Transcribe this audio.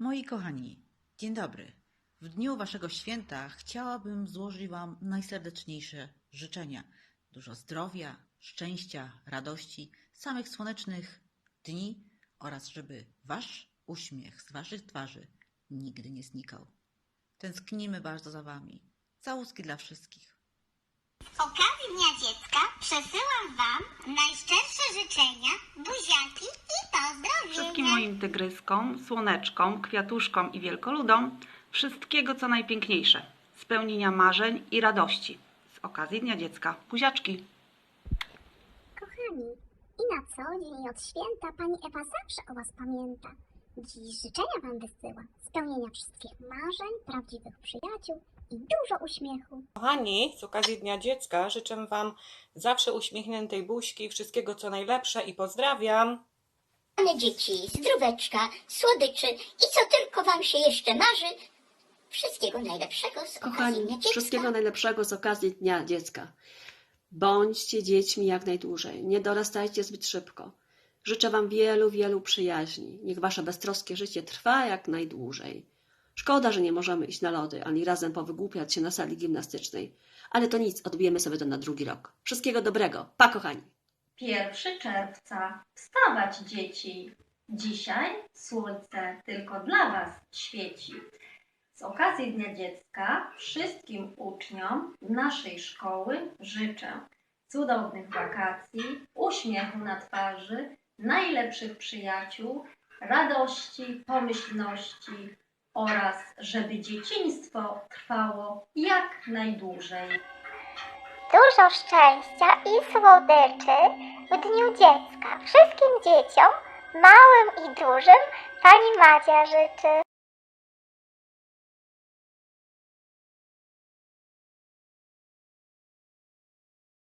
Moi kochani, dzień dobry. W dniu Waszego święta chciałabym złożyć Wam najserdeczniejsze życzenia. Dużo zdrowia, szczęścia, radości, samych słonecznych dni oraz żeby Wasz uśmiech z Waszych twarzy nigdy nie znikał. Tęsknimy bardzo za Wami. Całuski dla wszystkich. Z okazji Dnia Dziecka przesyłam Wam najszczersze moim tygryskom, słoneczkom, kwiatuszkom i wielkoludom wszystkiego co najpiękniejsze, spełnienia marzeń i radości. Z okazji Dnia Dziecka. Buziaczki! Kochani, i na co dzień i od święta pani Ewa zawsze o Was pamięta. Dziś życzenia Wam wysyła, spełnienia wszystkich marzeń, prawdziwych przyjaciół i dużo uśmiechu. Kochani, z okazji Dnia Dziecka życzę Wam zawsze uśmiechniętej buźki, wszystkiego co najlepsze i pozdrawiam. Dzieci, zdróweczka, słodyczy i co tylko Wam się jeszcze marzy, wszystkiego najlepszego z okazji Kochani, Dnia Dziecka. wszystkiego najlepszego z okazji Dnia Dziecka. Bądźcie dziećmi jak najdłużej, nie dorastajcie zbyt szybko. Życzę Wam wielu, wielu przyjaźni. Niech Wasze beztroskie życie trwa jak najdłużej. Szkoda, że nie możemy iść na lody, ani razem powygłupiać się na sali gimnastycznej. Ale to nic, odbijemy sobie to na drugi rok. Wszystkiego dobrego. Pa, kochani! 1 czerwca. Wstawać, dzieci! Dzisiaj słońce tylko dla Was świeci. Z okazji Dnia Dziecka wszystkim uczniom naszej szkoły życzę cudownych wakacji, uśmiechu na twarzy, najlepszych przyjaciół, radości, pomyślności oraz żeby dzieciństwo trwało jak najdłużej. Dużo szczęścia i słodyczy w Dniu Dziecka. Wszystkim dzieciom, małym i dużym, pani Madzia życzy.